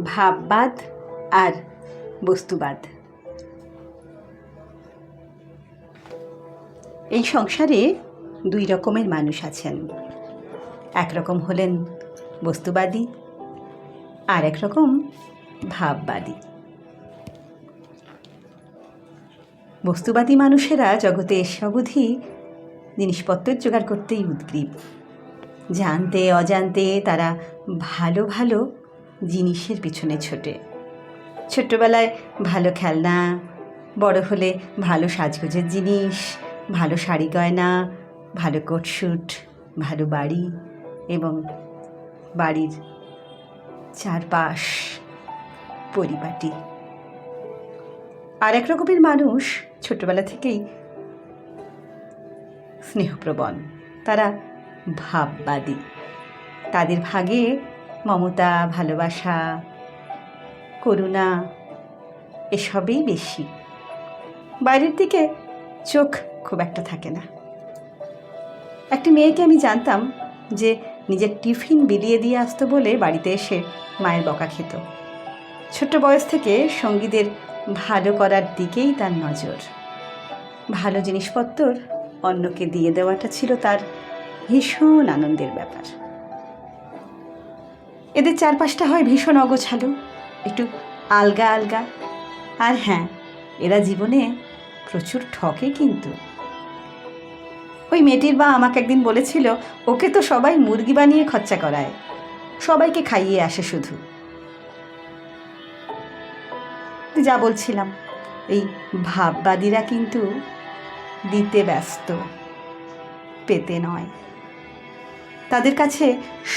ভাববাদ আর বস্তুবাদ। এই সংসারে দুই রকমের মানুষ আছেন। একরকম হলেন বস্তুবাদী আর এক রকম ভাববাদী। বস্তুবাদী মানুষেরা জগতে এসে অবধি জিনিসপত্রের জোগাড় করতেই উদ্গ্রীব। জানতে, অজান্তে তারা ভালো ভালো জিনিসের পিছনে ছোটে। ছোট্টবেলায় ভালো খেলনা, বড় হলে ভালো সাজগোজের জিনিস, ভালো শাড়ি গয়না, ভালো কোটশুট ভালো বাড়ি এবং বাড়ির চারপাশ, পরিপাটি। আর এক রকমের মানুষ ছোটবেলা থেকেই স্নেহপ্রবণ। তারা ভাববাদী। তাদের ভাগে মমতা, ভালোবাসা, করুণা, এসবেই বেশি। বাইরের দিকে চোখ খুব একটা থাকে না। একটি মেয়েকে আমি জানতাম যে নিজের টিফিন বিলিয়ে দিয়ে আসতো বলে বাড়িতে এসে মায়ের বকা খেত। ছোট্ট বয়স থেকে সঙ্গীদের ভালো করার দিকেই তার নজর। ভালো জিনিসপত্র অন্যকে দিয়ে দেওয়াটা ছিল তার ভীষণ আনন্দের ব্যাপার। এদের চারপাশটা হয় ভীষণ অগোছালো, একটু আলগা আলগা। আর হ্যাঁ এরা জীবনে প্রচুর ঠকে কিন্তু। ওই মেয়েটির বা আমাকে একদিন বলেছিল, ওকে তো সবাই মুরগি বানিয়ে খরচা করায়, সবাইকে খাইয়ে আসে শুধু। যা বলছিলাম, এই ভাববাদীরা কিন্তু দিতে ব্যস্ত, পেতে নয়। তাদের কাছে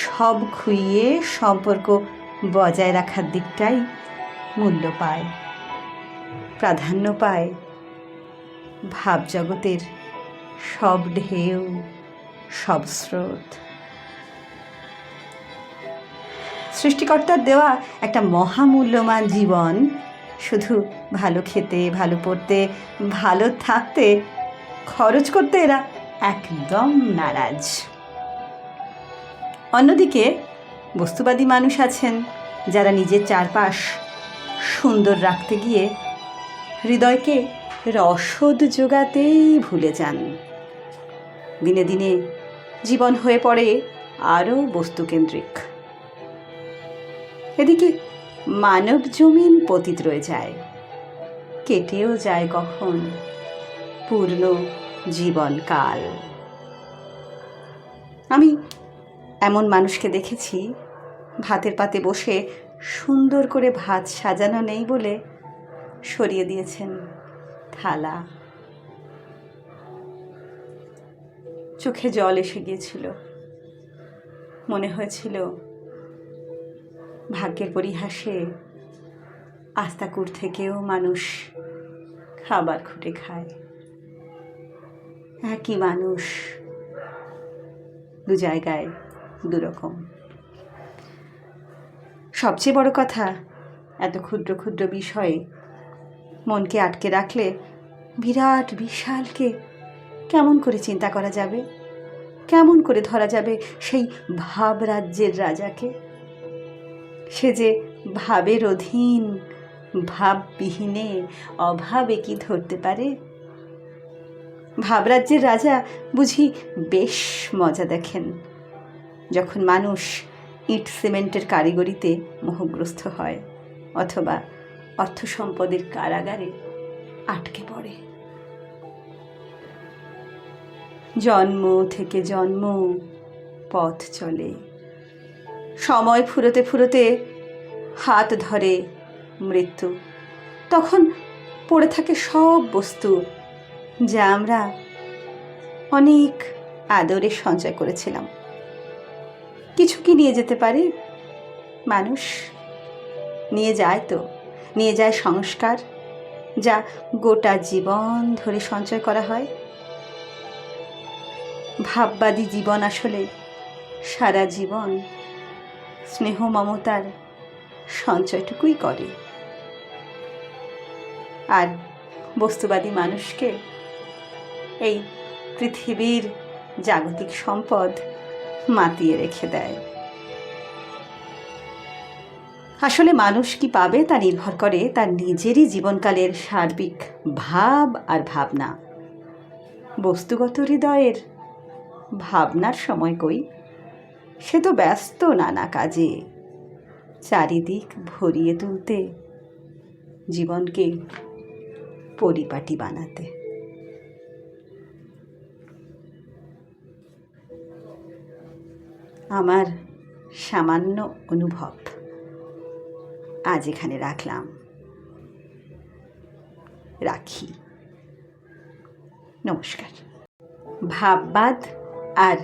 সব খুইয়ে সম্পর্ক বজায় রাখার দিকটাই মূল্য পায়, প্রাধান্য পায়। ভাবজগতের সব ঢেউ, সব স্রোত। সৃষ্টিকর্তার দেওয়া একটা মহামূল্যবান জীবন শুধু ভালো খেতে, ভালো পড়তে, ভালো থাকতে খরচ করতে এরা একদম নারাজ। অন্যদিকে, বস্তুবাদী মানুষ আছেন যারা নিজের চারপাশ সুন্দর রাখতে গিয়ে হৃদয়কে রসদ যোগাতেই ভুলে যান। দিনে দিনে জীবন হয়ে পড়ে আরও বস্তুকেন্দ্রিক। এদিকে মানব জমিন পতিত রয়ে যায়। কেটেও যায় কখন? পূর্ণ জীবনকাল। আমি এমন মানুষকে দেখেছি, ভাতের পাতে বসে সুন্দর করে ভাত সাজানো নেই বলে সরিয়ে দিয়েছেন থালা। চোখে জল এসে গিয়েছিল। মনে হয়েছিল, ভাগ্যের পরিহাসে আস্তাকুর থেকেও মানুষ খাবার খুঁটে খায়। একই মানুষ দু জায়গায় দুরকম সবচেয়ে বড় কথা, এত ক্ষুদ্র ক্ষুদ্র বিষয়ে মনকে আটকে রাখলে বিরাট বিশালকে কেমন করে চিন্তা করা যাবে? কেমন করে ধরা যাবে সেই ভাব রাজ্যের রাজাকে? সে যে ভাবের অধীন, ভাববিহীনে, অভাবে কি ধরতে পারে? ভাবরাজ্যের রাজা বুঝি বেশ মজা দেখেন। যখন মানুষ ইট সিমেন্টের কারিগরিতে মোহগ্রস্ত হয় অথবা অর্থ সম্পদের কারাগারে আটকে পড়ে। জন্ম থেকে জন্ম পথ চলে। সময় ফুরোতে ফুরোতে হাত ধরে মৃত্যু। তখন পড়ে থাকে সব বস্তু যা আমরা অনেক আদরে সঞ্চয় করেছিলাম। কিছু কি নিয়ে যেতে পারে। মানুষ নিয়ে যায় তো, নিয়ে যায় সংস্কার, যা গোটা জীবন ধরে সঞ্চয় করা হয়। ভাববাদী জীবন আসলে সারা জীবন স্নেহ মমতার সঞ্চয়টুকুই করে। আর বস্তুবাদী মানুষকে এই পৃথিবীর জাগতিক সম্পদ মাতিয়ে রেখে দেয়। আসলে মানুষ কি পাবে তা নির্ভর করে তার নিজেরই জীবনকালের সার্বিক ভাব আর ভাবনা। বস্তুগত হৃদয়ের ভাবনার সময় কই? সে তো ব্যস্ত নানা কাজে। চারিদিক ভরিয়ে তুলতে, জীবনকে পরিপাটি বানাতে। আমার সামান্য অনুভব। আজ এখানে রাখলাম। রাখি। নমস্কার। ভাববাদ আর